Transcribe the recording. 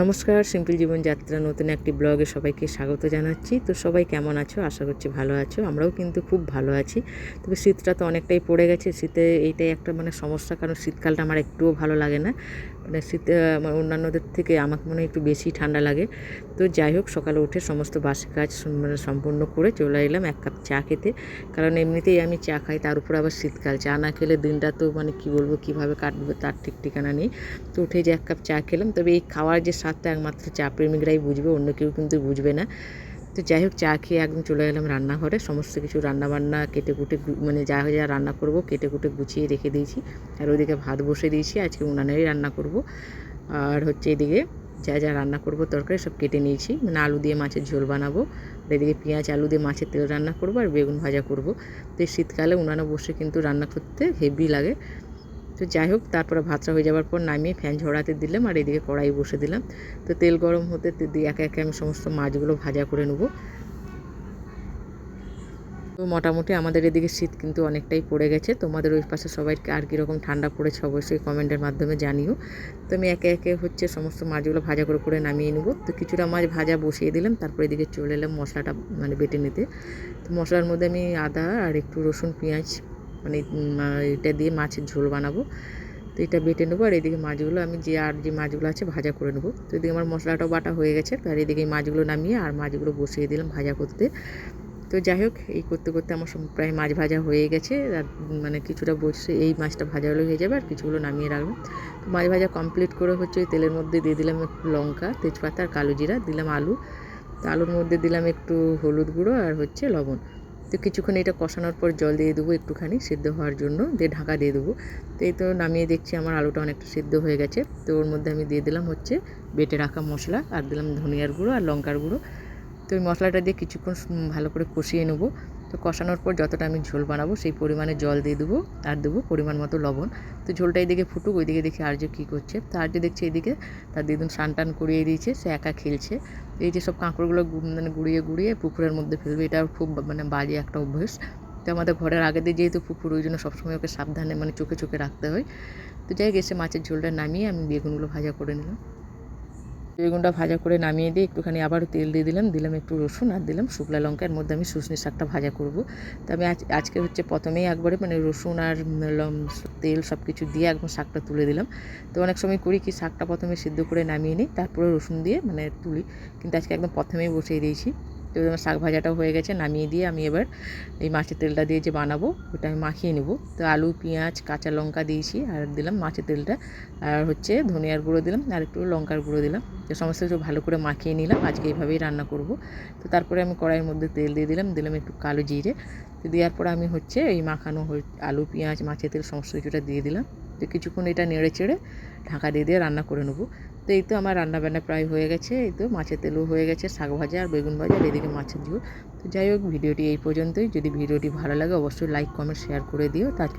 নমস্কার, সিম্পল জীবনযাত্রা নতুন একটি ব্লগে সবাইকে স্বাগত জানাচ্ছি। তো সবাই কেমন আছো? আশা করছি ভালো আছো। আমরাও কিন্তু খুব ভালো আছি। তবে শীতটা তো অনেকটাই পড়ে গেছে। শীতে এইটাই একটা মানে সমস্যা, কারণ শীতকালটা আমার একটুও ভালো লাগে না। মানে শীতে আমার অন্যান্যদের থেকে আমাকে মনে একটু বেশি ঠান্ডা লাগে। তো যাই হোক, সকালে উঠে সমস্ত বাসি কাজ মানে সম্পূর্ণ করে চলে এলাম এক কাপ চা খেতে। কারণ এমনিতেই আমি চা খাই, তার উপর আবার শীতকাল। চা না খেলে দিনটা তো মানে কি বলব, কীভাবে কাটবে তার ঠিক ঠিকানা নেই। তো উঠে যে এক কাপ চা খেলাম, তবে এই খাওয়ার যে স্বাদটা একমাত্র চা প্রেমিকরাই বুঝবে, অন্য কেউ কিন্তু বুঝবে না। তো যাই হোক, চা খেয়ে একদম চলে গেলাম রান্নাঘরে। সমস্ত কিছু রান্না বান্না কেটে কুটে মানে যা যা রান্না করব কেটে কুটে গুছিয়ে রেখে দিয়েছি। আর ওইদিকে ভাত বসে দিয়েছি, আজকে উনানেরই রান্না করব। আর হচ্ছে এদিকে যা যা রান্না করব, তরকারি সব কেটে নিয়েছি। মানে আলু দিয়ে মাছের ঝোল বানাবো। আর এদিকে পেঁয়াজ, আলু দিয়ে মাছের তেল রান্না করব আর বেগুন ভাজা করব। তো শীতকালে উনানে বসে কিন্তু রান্না করতে হেভি লাগে। তো যাই হোক, তারপরে ভাতটা হয়ে যাওয়ার পর নামিয়ে ফ্যান ঝরাতে দিলাম আর এদিকে কড়াই বসে দিলাম। তো তেল গরম হতে দিয়ে একে একে আমি সমস্ত মাছগুলো ভাজা করে নেব। তো মোটামুটি আমাদের এদিকে শীত কিন্তু অনেকটাই পড়ে গেছে। তোমাদের ওই পাশে সবাইকে আর কীরকম ঠান্ডা পড়েছে অবশ্যই কমেন্টের মাধ্যমে জানিও। তো আমি একে একে হচ্ছে সমস্ত মাছগুলো ভাজা করে করে নামিয়ে নেব। তো কিছুটা মাছ ভাজা বসিয়ে দিলাম, তারপর এদিকে চলে এলাম মশলাটা মানে বেটে নিতে। তো মশলার মধ্যে আমি আদা আর একটু রসুন, পেঁয়াজ মানে এটা দিয়ে মাছের ঝোল বানাবো। তো এটা বেটে নেব আর এদিকে মাছগুলো আমি যে আর যে মাছগুলো আছে ভাজা করে নেব। তো এদিকে আমার মশলাটাও বাটা হয়ে গেছে আর এদিকে মাছগুলো নামিয়ে আর মাছগুলো বসিয়ে দিলাম ভাজা করতে। তো যাই হোক, এই করতে করতে আমার সব প্রায় মাছ ভাজা হয়ে গেছে। মানে কিছুটা বসে এই মাছটা ভাজা হলে হয়ে যাবে আর কিছুগুলো নামিয়ে রাখলাম। তো মাছ ভাজা কমপ্লিট করে হচ্ছে ওই তেলের মধ্যে দিয়ে দিলাম একটু লঙ্কা, তেজপাতা আর কালো জিরা, দিলাম আলু। তো আলুর মধ্যে দিলাম একটু হলুদ গুঁড়ো আর হচ্ছে লবণ। তো কিছুক্ষণ এটা কষানোর পর জল দিয়ে দেবো একটুখানি সিদ্ধ হওয়ার জন্য, দিয়ে ঢাকা দিয়ে দেবো। তো এই তো নামিয়ে দেখছি আমার আলুটা অনেকটা সিদ্ধ হয়ে গেছে। তো ওর মধ্যে আমি দিয়ে দিলাম হচ্ছে বেটে রাখা মশলা, আর দিলাম ধনিয়ার গুঁড়ো আর লঙ্কার গুঁড়ো। তো ওই মশলাটা দিয়ে কিছুক্ষণ ভালো করে কষিয়ে নেব। তো কষানোর পর যতটা আমি ঝোল বানাবো সেই পরিমাণে জল দিয়ে দেবো, আর দেবো পরিমাণ মতো লবণ। তো ঝোলটা এইদিকে ফুটুক, ওইদিকে দেখি আর্য কী করছে। তো আর্য দেখছে এইদিকে, তার দিদুন স্নান টান করিয়ে দিয়েছে, সে একা খেলছে। এই যে সব কাঁকড়গুলো মানে গুঁড়িয়ে গুড়িয়ে পুকুরের মধ্যে ফেলবে, এটা খুব মানে বাজে একটা অভ্যেস। তো আমাদের ঘরের আগে দিয়ে যেহেতু পুকুর, ওই জন্য সবসময় ওকে সাবধানে মানে চোখে চোখে রাখতে হয়। তো যাই এসে মাছের ঝোলটা নামিয়ে আমি বেগুনগুলো ভাজা করে নিলাম। বেগুনটা ভাজা করে নামিয়ে দিয়ে একটুখানি আবার তেল দিয়ে দিলাম। দিলাম একটু রসুন আর দিলাম শুকলা লঙ্কার মধ্যে আমি সুসনি শাকটা ভাজা করব। তো আমি আজ, আজকে হচ্ছে প্রথমেই একবারে মানে রসুন আর তেল সব কিছু দিয়ে একদম শাকটা তুলে দিলাম। তো অনেক সময় করি কি শাকটা প্রথমে সিদ্ধ করে নামিয়ে নিই, তারপরে রসুন দিয়ে মানে তুলি। কিন্তু আজকে একদম প্রথমেই বসিয়ে দিয়েছি। তো শাক ভাজাটাও হয়ে গেছে, নামিয়ে দিয়ে আমি এবার এই মাছের তেলটা দিয়ে যে বানাবো, ওটা আমি মাখিয়ে নেব। তো আলু, পেঁয়াজ, কাঁচা লঙ্কা দিয়েছি, আর দিলাম মাছের তেলটা। আর হচ্ছে ধনিয়ার গুঁড়ো দিলাম, আর একটু লঙ্কার গুঁড়ো দিলাম। তো সমস্ত কিছু ভালো করে মাখিয়ে নিলাম, আজকে এইভাবেই রান্না করব। তো তারপরে আমি কড়াইয়ের মধ্যে তেল দিয়ে দিলাম দিলাম একটু কালো জিরে। তো দেওয়ার পর আমি হচ্ছে এই মাখানো আলু, পেঁয়াজ, মাছের তেল, সমস্ত কিছুটা দিয়ে দিলাম। তো কিছুক্ষণ এটা নেড়ে চেড়ে ঢাকা দিয়ে দিয়ে রান্না করে নেব। তো এই তো আমার রান্নাবান্না প্রায় হয়ে গেছে, এই তো মাছের তেলও হয়ে গেছে, শাক ভাজা আর বেগুন ভাজা আর এদিকে মাছের ঝোল। তো যাই হোক, ভিডিওটি এই পর্যন্তই। যদি ভিডিওটি ভালো লাগে, অবশ্যই লাইক কমেন্ট শেয়ার করে দিও। তার